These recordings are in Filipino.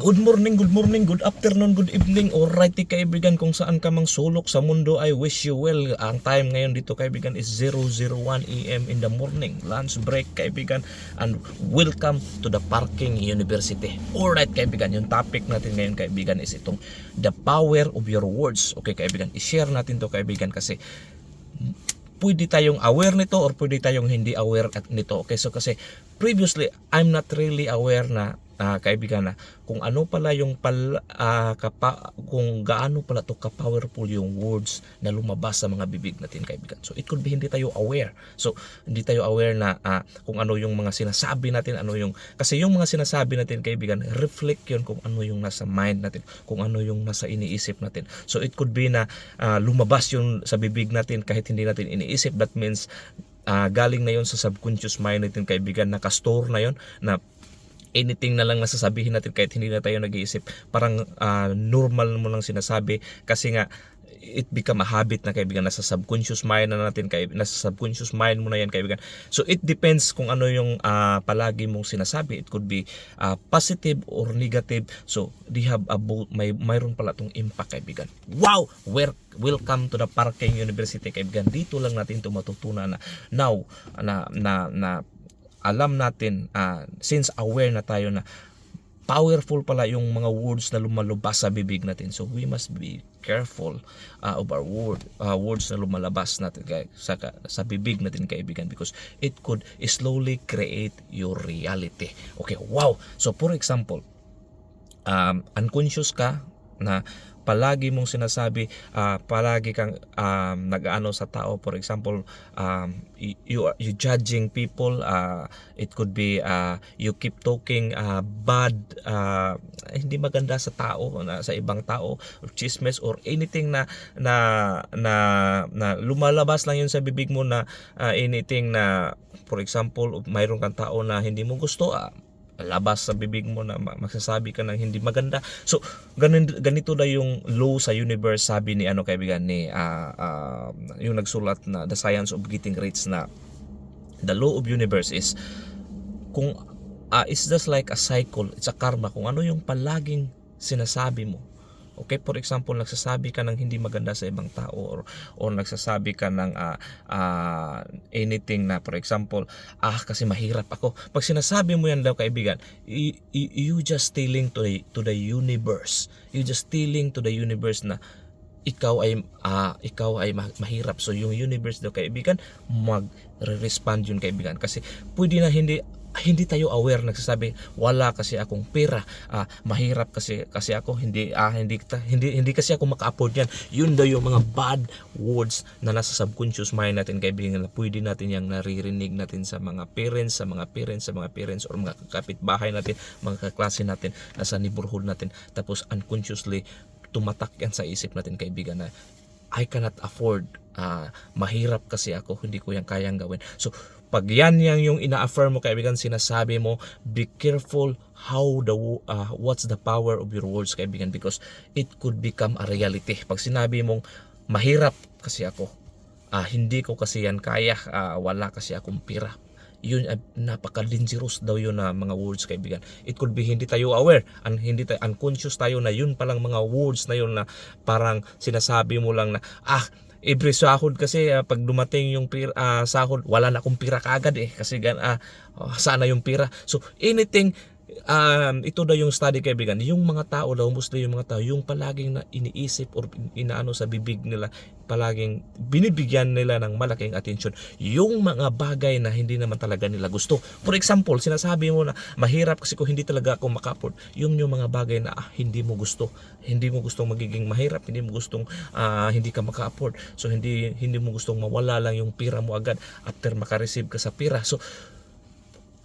Good morning, good morning, good afternoon, good evening, alright kaibigan kung saan ka mang sulok sa mundo I wish you well. Ang time ngayon dito kaibigan is 001 AM in the morning. Lunch break kaibigan and welcome to the Parking University. Alright kaibigan, yung topic natin ngayon kaibigan is itong the power of your words. Okay kaibigan, i-share natin to kaibigan kasi pwede tayong aware nito or pwede tayong hindi aware at nito. Okay, so kasi previously I'm not really aware na ah, kaibigan na kung ano pala yung pal ah, kapa, kung gaano pala to ka-powerful yung words na lumabas sa mga bibig natin kaibigan. So it could be hindi tayo aware. So hindi tayo aware na ah, kung ano yung mga sinasabi natin, ano yung kasi yung mga sinasabi natin kaibigan, reflect yun kung ano yung nasa mind natin, kung ano yung nasa iniisip natin. So it could be na ah, lumabas yung sa bibig natin kahit hindi natin iniisip. That means ah, galing na yon sa subconscious mind natin kaibigan, naka-store na yon na anything na lang nasasabihin natin kahit hindi na tayo nag-iisip. Parang ah, normal mo lang sinasabi kasi nga it become a habit na kaibigan nasa subconscious mind na natin kay nasa subconscious mind mo na yan kaibigan. So it depends kung ano yung ah, palagi mong sinasabi. It could be ah, positive or negative. So they have a both may mayroon pala tong impact kaibigan. Wow! Wer- welcome to the Parking University kaibigan. Dito lang natin ito matutunan na now na na na alam natin ah, since aware na tayo na powerful pala yung mga words na lumalabas sa bibig natin. So we must be careful ah, of our word ah, words na lumalabas natin kay, sa, sa bibig natin kaibigan because it could slowly create your reality. Okay wow! So for example um, unconscious ka na palagi mong sinasabi ah, palagi kang um, nag-ano sa tao. For example um, you you judging people ah, it could be ah, you keep talking ah, bad ah, hindi maganda sa tao na sa ibang tao or chismes or anything na na na, na lumalabas lang yun sa bibig mo na ah, anything na for example mayroon kang tao na hindi mo gusto ah, labas sa bibig mo na ma- magsasabi ka ng hindi maganda. So, ganun, ganito na yung law sa universe sabi ni ano kaibigan ni ah, ah, yung nagsulat na The Science of Getting Rich na the law of universe is kung ah, it's just like a cycle, it's a karma kung ano yung palaging sinasabi mo. Okay, for example, nagsasabi ka ng hindi maganda sa ibang tao or, or nagsasabi ka ng ah, ah, anything na for example, ah kasi mahirap ako. Pag sinasabi mo yan daw kaibigan, y- y- you just telling to the, to the universe. You just telling to the universe na ikaw ay ah, ikaw ay ma- mahirap. So yung universe daw kaibigan, mag-respond yun kaibigan kasi pwede na hindi hindi tayo aware. Nagsasabi wala kasi akong pera. Ah, mahirap kasi kasi ako hindi ah, hindi hindi hindi kasi ako maka-afford yan. Yun daw yung mga bad words na nasa subconscious mind natin kaibigan na pwede natin yung naririnig natin sa mga parents sa mga parents sa mga parents or mga kapitbahay natin mga kaklase natin nasa neighborhood natin. Tapos unconsciously tumatak yan sa isip natin kaibigan na I cannot afford ah, mahirap kasi ako hindi ko yan kayang gawin. So pag yan yang yung ina-affirm mo kaibigan sinasabi mo be careful how the ah, what's the power of your words kaibigan because it could become a reality. Pag sinabi mong mahirap kasi ako ah, hindi ko kasi yan kaya ah, wala kasi akong pira yun ay napaka-dangerous daw yun na mga words kaibigan. It could be hindi tayo aware and hindi tayo unconscious tayo na yun palang mga words na yun na parang sinasabi mo lang na ah every sahod kasi ah, pag dumating yung pira, ah, sahod wala na akong pira kaagad eh. Kasi gan ah, oh, sana yung pira. So anything um, ito daw yung study kaibigan. Yung mga tao daw mostly yung mga tao yung palaging na iniisip or inaano sa bibig nila palaging binibigyan nila ng malaking atensyon. Yung mga bagay na hindi naman talaga nila gusto. For example sinasabi mo na mahirap kasi ko hindi talaga ako maka-afford yung yung mga bagay na ah, hindi mo gusto. Hindi mo gustong magiging mahirap hindi mo gustong ah, hindi ka maka-afford so hindi hindi mo gustong mawala lang yung pira mo agad after maka-receive ka sa pira. So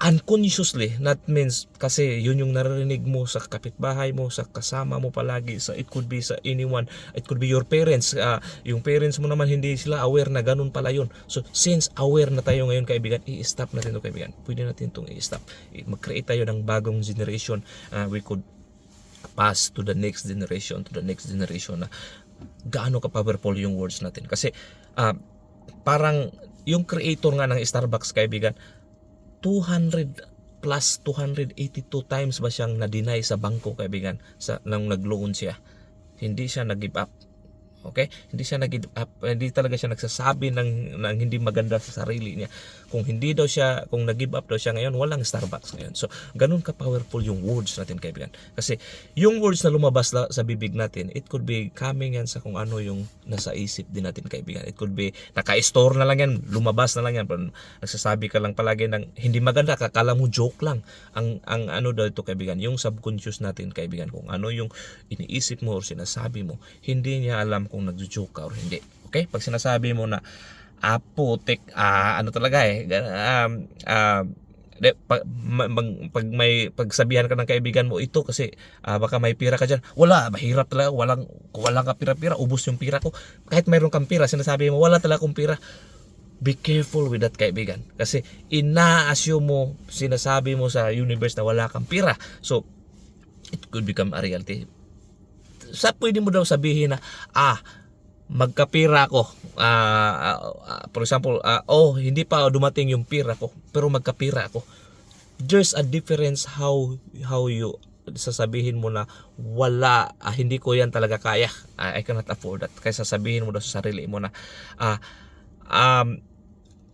unconsciously that means kasi yun yung naririnig mo sa kapitbahay mo sa kasama mo palagi sa it could be sa anyone. It could be your parents ah, yung parents mo naman hindi sila aware na ganun pala yun. So since aware na tayo ngayon kaibigan i-stop natin to kaibigan. Pwede natin itong i-stop. Mag-create tayo ng bagong generation. Ah, we could pass to the next generation to the next generation na gaano ka powerful yung words natin. Kasi ah, parang yung creator nga ng Starbucks kaibigan 200 plus 282 times ba siyang na-deny sa bangko kaibigan sa nang nag-loan siya. Hindi siya nag-give up. Okay? Hindi siya nag-give up. Hindi talaga siya nagsasabi ng, ng hindi maganda sa sarili niya. Kung hindi daw siya, kung nag-give up daw siya ngayon, walang Starbucks ngayon. So, ganun ka-powerful yung words natin kaibigan. Kasi yung words na lumabas la, sa bibig natin, it could be coming yan sa kung ano yung nasa isip din natin kaibigan. It could be, naka-store na lang yan, lumabas na lang yan. Pero nagsasabi ka lang palagi ng hindi maganda, kakala mo joke lang. Ang, ang ano daw ito kaibigan, yung subconscious natin kaibigan, kung ano yung iniisip mo or sinasabi mo, hindi niya alam kung nagjo-joke ka or hindi. Okay? Pag sinasabi mo na, ah, putik, ah, ano talaga eh, um, ah, de, pag, ma- mag- pag may pagsabihan ka ng kaibigan mo ito kasi ah, baka may pira ka diyan. Wala, mahirap talaga, walang wala ka pira-pira, ubos yung pira ko. Kahit mayroon kang pira, sinasabi mo wala talaga akong pira. Be careful with that kaibigan kasi ina-assume mo, sinasabi mo sa universe na wala kang pira. So it could become a reality sa pwede mo daw sabihin na ah magkapira ko Ah, ah, ah, for example ah, oh hindi pa dumating yung pira ko pero magkapira ako. There's a difference how how you sasabihin mo na wala ah, hindi ko yan talaga kaya. Ah, I cannot afford that. Kaya sasabihin mo daw sa sarili mo na ah, um,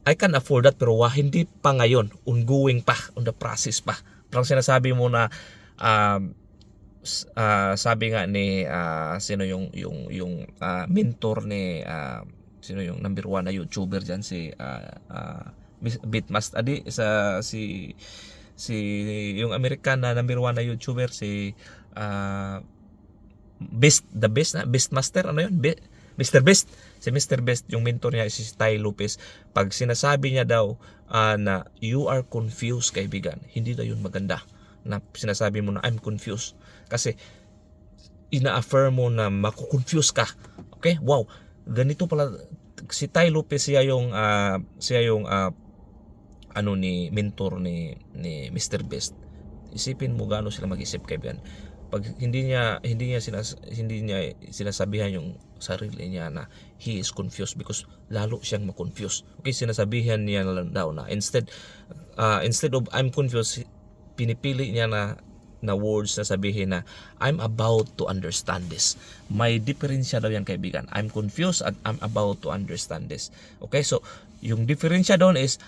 I can afford that pero wah, hindi pa ngayon. Ongoing pa. On the process pa. Parang sinasabi mo na um, ah, sabi nga ni ah, sino yung yung yung ah, mentor ni ah, sino yung number one na YouTuber diyan si ah, Miss- Bitmaster adi sa si si yung American na number one na YouTuber si ah, Best the Best na Beastmaster ano yun Be, Mr. Best si Mr. Best yung mentor niya si Ty Lopez pag sinasabi niya daw ah, na you are confused kaibigan hindi daw yun maganda na sinasabi mo na I'm confused. Kasi ina-affirm mo na makukonfuse ka. Okay? Wow. Ganito pala si Ty Lopez siya yung ah, siya yung ah, ano ni mentor ni ni Mr. Best. Isipin mo gaano sila mag-isip kaibigan. Pag hindi niya hindi niya sinas, hindi niya sinasabihan yung sarili niya na he is confused because lalo siyang ma-confuse okay? Sinasabihan niya na lang daw na instead ah, instead of I'm confused pinipili niya na na words na sabihin na I'm about to understand this. May diferensya daw yan kaibigan. I'm confused at I'm about to understand this. Okay, so yung diferensya doon is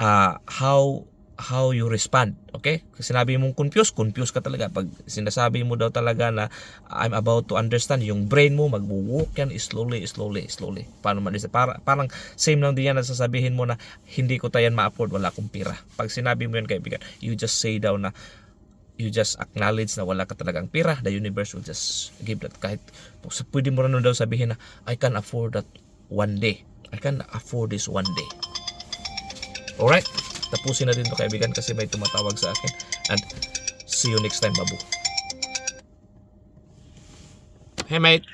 uh, how how you respond. Okay? Kasi sinabi mong confused, confused ka talaga. Pag sinasabi mo daw talaga na I'm about to understand, yung brain mo magwo-walk yan slowly, slowly, slowly. Paano man para, parang same lang din yan na sasabihin mo na hindi ko tayan ma-afford, wala akong pira. Pag sinabi mo yan kaibigan, you just say down na you just acknowledge na wala ka talagang pira, the universe will just give that kahit pwede mo rin daw sabihin na I can afford that one day. I can afford this one day. Alright? Tapusin na din to kaibigan kasi may tumatawag sa akin. And see you next time, babu. Hey mate.